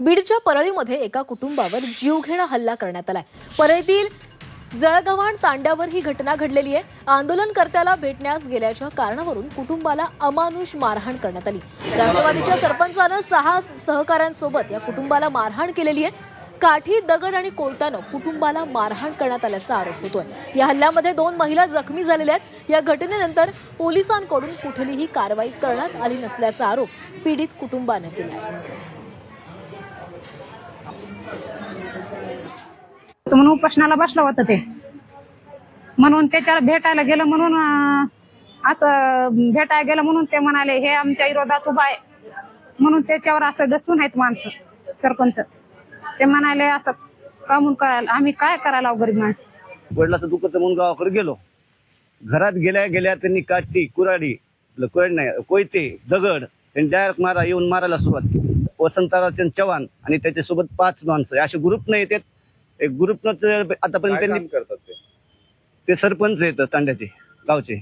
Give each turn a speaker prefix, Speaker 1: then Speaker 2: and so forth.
Speaker 1: बीडच्या परळीमध्ये एका कुटुंबावर जीवघेणा हल्ला करण्यात आलाय. परळीतील जळगव्हाण तांड्यावर ही घटना घडलेली आहे. आंदोलनकर्त्याला भेटण्यास गेल्याच्या कारणावरून कुटुंबाला अमानुष मारहाण करण्यात आली. राष्ट्रवादीच्या सरपंचानं सहा सहकाऱ्यांसोबत या कुटुंबाला मारहाण केलेली आहे. काठी दगड आणि कोयतानं कुटुंबाला मारहाण करण्यात आल्याचा आरोप होतोय. या हल्ल्यामध्ये दोन महिला जखमी झालेल्या आहेत. या घटनेनंतर पोलिसांकडून कुठलीही कारवाई करण्यात आली नसल्याचा आरोप पीडित कुटुंबानं केला आहे.
Speaker 2: म्हणून उपासनाला बसला होता ते. म्हणून त्याच्याला भेटायला गेलं म्हणून असं भेटायला गेलं म्हणून ते म्हणाले हे आमच्या विरोधात उभा आहे. म्हणून त्याच्यावर असं डसून आहेत माणसं सरपंच. ते म्हणाले असं कामून करायला आम्ही काय करायला गरीब माणसं?
Speaker 3: वडिलाचं दुखत म्हणून गावाकडे गेलो. घरात गेल्या गेल्या त्यांनी काठी कुराडी कुराडी नाही कोयते दगड त्यांनी डायरेक्ट मारा येऊन मारायला सुरुवात केली. वसंतराव चव्हाण आणि त्याच्यासोबत पाच माणसं. असे ग्रुप नाही येतात. एक ग्रुपनं आतापर्यंत त्यांनी
Speaker 4: करतात ते?
Speaker 3: ते सरपंच आहेत तांड्याचे गावचे.